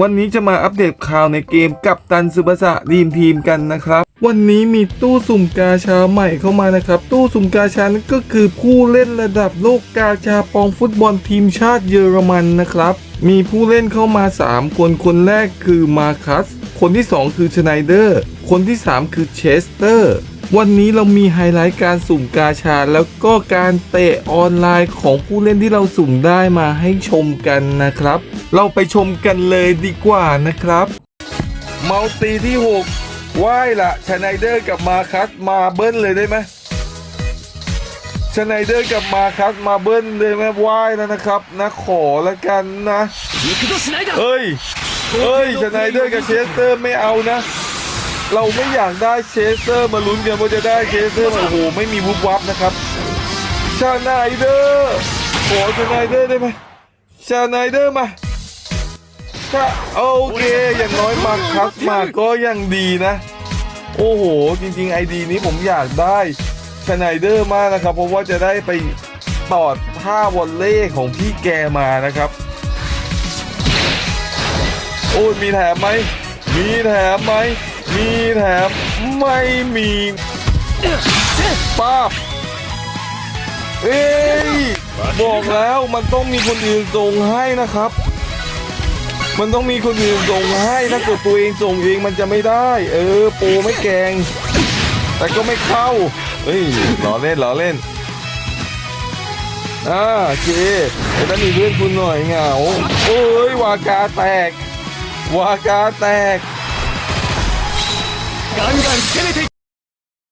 วันนี้จะมาอัปเดตข่าวในเกมกับตันซึบาสะดีมทีมกันนะครับ วันนี้มีตู้สุ่มกาชาใหม่เข้ามานะครับ ตู้สุ่มกาชานั้นก็คือผู้เล่นระดับโลกกาชาปองฟุตบอลทีมชาติเยอรมันนะครับ มีผู้เล่นเข้ามา 3 คนคนแรกคือมาคัสคนที่ 2 คือชไนเดอร์ คนที่ 3 คือเชสเตอร์ วันนี้เรามีไฮไลท์การสุ่มกาชา แล้วก็การเตะออนไลน์ของผู้เล่นที่เราสุ่มได้มาให้ชมกันนะครับ เราไปชมกันเลยดีกว่านะครับ เมาตีที่ 6 ว่ายละชไนเดอร์กับมาคัสมาเบิ้ลเลยได้ไหมชไนเดอร์กับมาคัสมาเบิ้ลเลยไหมว่ายแล้วนะครับนะขอแล้วกันนะเฮ้ยเฮ้ยชไนเดอร์กับเชสเตอร์ไม่เอานะ เราไม่อยากได้เชสเตอร์มาลุ้นกันว่าจะได้เชสเตอร์มาโอ้โหไม่มีวุบวับนะครับชาไนเดอร์ขอชาไนเดอร์ได้ไหมชาไนเดอร์มาถ้าโอเคอย่างน้อยมาคัสมาก็ยังดีนะ โอ้โห จริงๆไอดีนี้ผมอยากได้ชาไนเดอร์มากนะครับ เพราะว่าจะได้ไปตอดท่าวอลเล่ของพี่แกมานะครับ โอ้มีแถมไหมมีแถมไหมมีแถมไม่มีป้าบเอ้ยบอกแล้วมันต้องมีคนอื่นส่งให้นะครับ มันต้องมีคนอื่นส่งให้ถ้าเกิดตัวเองส่งเองมันจะไม่ได้ เออปรไม่แกง แต่ก็ไม่เข้าเฮ้ยล้อเล่นล้อเล่นอ่าเคไอ้นั่นมีเพื่อนคุณหน่อยเหงาโอ้ยวากาแตก วากาแตก ガンガン攻めてい